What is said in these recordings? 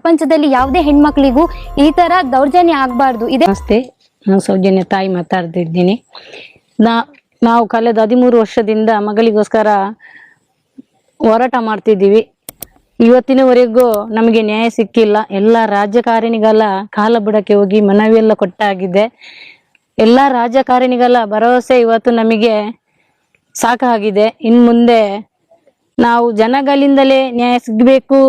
ಪ್ರಪಂಚದಲ್ಲಿ ಯಾವುದೇ ಹೆಣ್ಮಕ್ಳಿಗೂ ಈ ತರ ದೌರ್ಜನ್ಯ ಆಗ್ಬಾರ್ದು. ಇದೆ ನಮಸ್ತೆ, ನಾನು ಸೌಜನ್ಯ ತಾಯಿ ಮಾತಾಡ್ತಿದ್ದೀನಿ. ನಾ, ನಾವು ಕಳೆದ ಹದಿಮೂರು ವರ್ಷದಿಂದ ಮಗಳಿಗೋಸ್ಕರ ಹೋರಾಟ ಮಾಡ್ತಿದ್ದೀವಿ. ಇವತ್ತಿನವರೆಗೂ ನಮಗೆ ನ್ಯಾಯ ಸಿಕ್ಕಿಲ್ಲ. ಎಲ್ಲ ರಾಜಕಾರಣಿಗಳ ಕಾಲ ಬುಡಕ್ಕೆ ಹೋಗಿ ಎಲ್ಲ ಕೊಟ್ಟಾಗಿದೆ. ಎಲ್ಲ ರಾಜಕಾರಣಿಗಳ ಭರವಸೆ ಇವತ್ತು ನಮಗೆ ಸಾಕಾಗಿದೆ. ಇನ್ನು ಮುಂದೆ ನಾವು ಜನಗಳಿಂದಲೇ ನ್ಯಾಯ ಸಿಗಬೇಕು.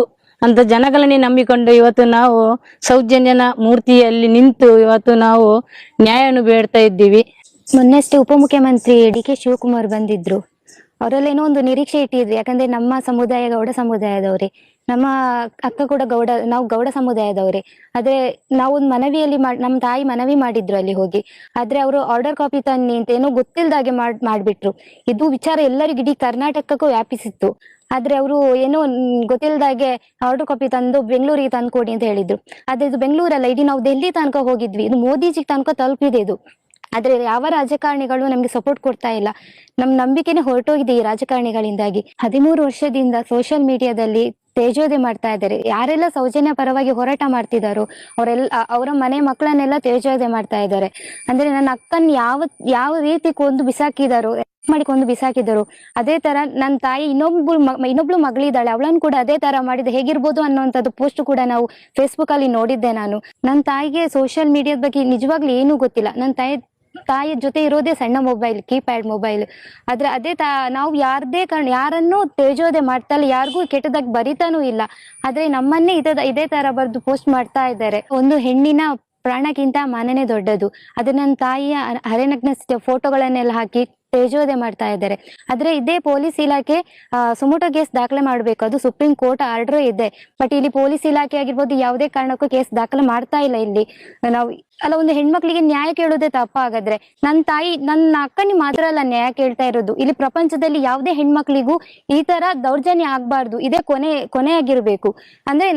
ಅಂತ ಜನಗಳನ್ನೇ ನಂಬಿಕೊಂಡು ಇವತ್ತು ನಾವು ಸೌಜನ್ಯನ ಮೂರ್ತಿಯಲ್ಲಿ ನಿಂತು ಇವತ್ತು ನಾವು ನ್ಯಾಯವನ್ನು ಬೇಡ್ತಾ ಇದ್ದೀವಿ. ಮೊನ್ನೆಷ್ಟೇ ಉಪಮುಖ್ಯಮಂತ್ರಿ ಡಿ ಕೆ ಶಿವಕುಮಾರ್ ಬಂದಿದ್ರು. ಅವರಲ್ಲೇನೋ ಒಂದು ನಿರೀಕ್ಷೆ ಇಟ್ಟಿದ್ರು. ಯಾಕಂದ್ರೆ ನಮ್ಮ ಸಮುದಾಯ ಗೌಡ ಸಮುದಾಯದವ್ರೆ. ನಮ್ಮ ಅಕ್ಕ ಕೂಡ ಗೌಡ, ನಾವು ಗೌಡ ಸಮುದಾಯದವ್ರೆ. ಆದ್ರೆ ನಾವು ಒಂದು ಮನವಿಯಲ್ಲಿ ನಮ್ಮ ತಾಯಿ ಮನವಿ ಮಾಡಿದ್ರು ಅಲ್ಲಿ ಹೋಗಿ. ಆದ್ರೆ ಅವರು ಆರ್ಡರ್ ಕಾಪಿ ತನ್ನಿ ಅಂತ ಏನೋ ಗೊತ್ತಿಲ್ದಾಗೆ ಮಾಡ್, ಮಾಡ್ಬಿಟ್ರು. ಇದು ವಿಚಾರ ಎಲ್ಲರಿಗೂ ಇಡೀ ಕರ್ನಾಟಕಕ್ಕೂ ವ್ಯಾಪಿಸಿತ್ತು. ಆದ್ರೆ ಅವರು ಏನೋ ಗೊತ್ತಿಲ್ದಾಗೆ ಆರ್ಡರ್ ಕಾಪಿ ತಂದು ಬೆಂಗಳೂರಿಗೆ ತಂದು ಕೊಡಿ ಅಂತ ಹೇಳಿದ್ರು. ಆದ್ರೆ ಇದು ಬೆಂಗಳೂರಲ್ಲ, ಇಡೀ ನಾವು ಡೆಲ್ಲಿ ತನಕ ಹೋಗಿದ್ವಿ. ಇದು ಮೋದಿಜಿ ತನಕ ತಲುಪಿದೆ ಇದು. ಆದ್ರೆ ಯಾವ ರಾಜಕಾರಣಿಗಳು ನಮ್ಗೆ ಸಪೋರ್ಟ್ ಕೊಡ್ತಾ ಇಲ್ಲ. ನಮ್ ನಂಬಿಕೆನೆ ಹೊರಟೋಗಿದೆ ಈ ರಾಜಕಾರಣಿಗಳಿಂದಾಗಿ. ಹದಿಮೂರು ವರ್ಷದಿಂದ ಸೋಷಿಯಲ್ ಮೀಡಿಯಾದಲ್ಲಿ ತೇಜೋದೆ ಮಾಡ್ತಾ ಇದ್ದಾರೆ. ಯಾರೆಲ್ಲ ಸೌಜನ್ಯ ಪರವಾಗಿ ಹೋರಾಟ ಮಾಡ್ತಿದಾರೋ ಅವರೆಲ್ಲ ಅವರ ಮನೆ ಮಕ್ಕಳನ್ನೆಲ್ಲ ತೇಜೋದೆ ಮಾಡ್ತಾ ಇದ್ದಾರೆ. ಅಂದ್ರೆ ನನ್ನ ಅಕ್ಕನ್ ಯಾವ ಯಾವ ರೀತಿ ಕೊಂದು ಬಿಸಾಕಿದಾರೋ ಮಾಡಿ ಕೊಂದು ಬಿಸಾಕಿದರು, ಅದೇ ತರ ನನ್ನ ತಾಯಿ ಇನ್ನೊಬ್ಳು ಇನ್ನೊಬ್ಳು ಮಗಳಿದ್ದಾಳೆ, ಅವಳನ್ನು ಕೂಡ ಅದೇ ತರ ಮಾಡಿದ ಹೇಗಿರ್ಬೋದು ಅನ್ನೋಂಥದ್ದು ಪೋಸ್ಟ್ ಕೂಡ ನಾವು ಫೇಸ್ಬುಕ್ ಅಲ್ಲಿ ನೋಡಿದ್ದೆ ನಾನು. ನನ್ನ ತಾಯಿಗೆ ಸೋಷಿಯಲ್ ಮೀಡಿಯಾದ ಬಗ್ಗೆ ನಿಜವಾಗ್ಲೂ ಏನೂ ಗೊತ್ತಿಲ್ಲ. ನನ್ನ ತಾಯಿ ತಾಯಿಯ ಜೊತೆ ಇರೋದೇ ಸಣ್ಣ ಮೊಬೈಲ್ ಕೀಪ್ಯಾಡ್ ಮೊಬೈಲ್ ಆದ್ರೆ ಅದೇ ತಾ, ನಾವು ಯಾರದೇ ಕಾರಣ, ಯಾರನ್ನು ತೇಜೋದೆ ಮಾಡ್ತಾ ಯಾರಿಗೂ ಕೆಟ್ಟದಾಗಿ ಬರಿತಾನೂ ಇಲ್ಲ. ಆದ್ರೆ ನಮ್ಮನ್ನೇ ಇದೇ ತರ ಬರೆದು ಪೋಸ್ಟ್ ಮಾಡ್ತಾ ಇದ್ದಾರೆ. ಒಂದು ಹೆಣ್ಣಿನ ಪ್ರಾಣಕ್ಕಿಂತ ಮನೆನೇ ದೊಡ್ಡದು. ಅದು ನನ್ನ ತಾಯಿಯ ಹರೆನಗ್ನ ಫೋಟೋಗಳನ್ನೆಲ್ಲ ಹಾಕಿ ತೇಜೋದೆ ಮಾಡ್ತಾ ಇದ್ದಾರೆ. ಆದ್ರೆ ಇದೇ ಪೊಲೀಸ್ ಇಲಾಖೆ ಸುಮೋಟೋ ಕೇಸ್ ದಾಖಲೆ ಮಾಡಬೇಕು. ಅದು ಸುಪ್ರೀಂ ಕೋರ್ಟ್ ಆರ್ಡರ್ ಇದೆ. ಬಟ್ ಇಲ್ಲಿ ಪೊಲೀಸ್ ಇಲಾಖೆ ಆಗಿರ್ಬೋದು ಯಾವುದೇ ಕಾರಣಕ್ಕೂ ಕೇಸ್ ದಾಖಲೆ ಮಾಡ್ತಾ ಇಲ್ಲ ಇಲ್ಲಿ. ನಾವು ಅಲ್ಲ, ಒಂದು ಹೆಣ್ಮಕ್ಳಿಗೆ ನ್ಯಾಯ ಕೇಳೋದೇ ತಪ್ಪ ಹಾಗಾದ್ರೆ ನನ್ನ ತಾಯಿ ನನ್ನ ಅಕ್ಕನಿ ಮಾತ್ರ ಅಲ್ಲ ನ್ಯಾಯ ಕೇಳ್ತಾ ಇರೋದು. ಇಲ್ಲಿ ಪ್ರಪಂಚದಲ್ಲಿ ಯಾವುದೇ ಹೆಣ್ಮಕ್ಳಿಗೂ ಈ ತರ ದೌರ್ಜನ್ಯ ಆಗ್ಬಾರ್ದು. ಇದೇ ಕೊನೆ, ಕೊನೆಯಾಗಿರ್ಬೇಕು. ಅಂದ್ರೆ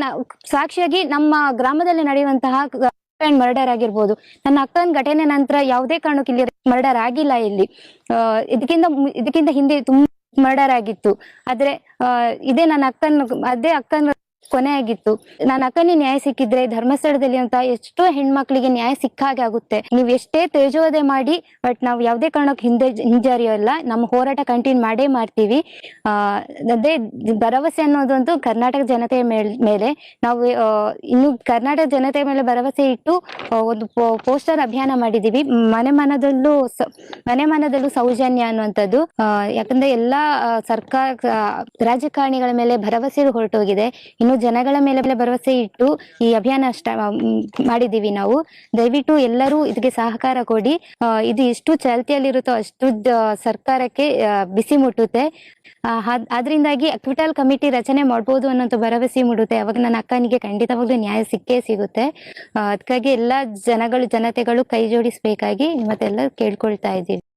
ಸಾಕ್ಷಿಯಾಗಿ ನಮ್ಮ ಗ್ರಾಮದಲ್ಲಿ ನಡೆಯುವಂತಹ ಅಂಡ್ ಮರ್ಡರ್ ಆಗಿರ್ಬೋದು. ನನ್ನ ಅಕ್ಕನ ಘಟನೆ ನಂತರ ಯಾವುದೇ ಕಾರಣಕ್ಕೆ ಇಲ್ಲಿ ಮರ್ಡರ್ ಆಗಿಲ್ಲ ಇಲ್ಲಿ. ಇದಕ್ಕಿಂತ ಇದಕ್ಕಿಂತ ಹಿಂದೆ ತುಂಬಾ ಮರ್ಡರ್ ಆಗಿತ್ತು. ಆದ್ರೆ ಇದೇ ನನ್ನ ಅಕ್ಕನ, ಅದೇ ಅಕ್ಕನ ಕೊನೆ ಆಗಿತ್ತು ನನ್ನ ಅಕ್ಕನಿಗೆ ನ್ಯಾಯ ಸಿಕ್ಕಿದ್ರೆ, ಧರ್ಮಸ್ಥಳದಲ್ಲಿ ಅಂತ ಎಷ್ಟೋ ಹೆಣ್ಮಕ್ಳಿಗೆ ನ್ಯಾಯ ಸಿಕ್ಕ ಹಾಗೆ ಆಗುತ್ತೆ. ನೀವು ಎಷ್ಟೇ ತೇಜೋದೆ ಮಾಡಿ, ಬಟ್ ನಾವು ಯಾವುದೇ ಕಾರಣಕ್ಕೆ ಹಿಂದೆ ಹಿಂಜರಿಯೋಲ್ಲ ನಮ್ಮ ಹೋರಾಟ ಕಂಟಿನ್ಯೂ ಮಾಡೇ ಮಾಡ್ತೀವಿ. ಅದೇ ಭರವಸೆ ಅನ್ನೋದಂತೂ ಕರ್ನಾಟಕ ಜನತೆಯ ಮೇಲೆ ನಾವು ಇನ್ನು ಕರ್ನಾಟಕ ಜನತೆಯ ಮೇಲೆ ಭರವಸೆ ಇಟ್ಟು ಒಂದು ಪೋಸ್ಟರ್ ಅಭಿಯಾನ ಮಾಡಿದೀವಿ. ಮನೆ ಮನದಲ್ಲೂ ಮನೆ ಮನದಲ್ಲೂ ಸೌಜನ್ಯ ಅನ್ನುವಂಥದ್ದು. ಯಾಕಂದ್ರೆ ಎಲ್ಲಾ ಸರ್ಕಾರ ರಾಜಕಾರಣಿಗಳ ಮೇಲೆ ಭರವಸೆ ಹೊರಟೋಗಿದೆ. ಇನ್ನು ಜನಗಳ ಮೇಲೆ ಭರವಸೆ ಇಟ್ಟು ಈ ಅಭಿಯಾನ ಸ್ಟ ಮಾಡಿದ್ದೀವಿ ಮಾಡಿದೀವಿ ನಾವು. ದಯವಿಟ್ಟು ಎಲ್ಲರೂ ಇದಕ್ಕೆ ಸಹಕಾರ ಕೊಡಿ. ಇದು ಎಷ್ಟು ಚಾಲ್ತಿಯಲ್ಲಿರುತ್ತೋ ಅಷ್ಟು ಸರ್ಕಾರಕ್ಕೆ ಬಿಸಿ ಮುಟ್ಟುತ್ತೆ. ಆದ್ರಿಂದಾಗಿ ಅಕ್ವಿಟಲ್ ಕಮಿಟಿ ರಚನೆ ಮಾಡ್ಬೋದು ಅನ್ನೋಂಥ ಭರವಸೆ ಮೂಡುತ್ತೆ. ಅವಾಗ ನನ್ನ ಅಕ್ಕನಿಗೆ ಖಂಡಿತವಾಗ್ಲೂ ನ್ಯಾಯ ಸಿಕ್ಕೇ ಸಿಗುತ್ತೆ. ಅದಕ್ಕಾಗಿ ಎಲ್ಲಾ ಜನಗಳು, ಜನತೆಗಳು ಕೈ ಜೋಡಿಸಬೇಕಾಗಿ ಮತ್ತೆಲ್ಲ ಕೇಳ್ಕೊಳ್ತಾ ಇದ್ದೀವಿ.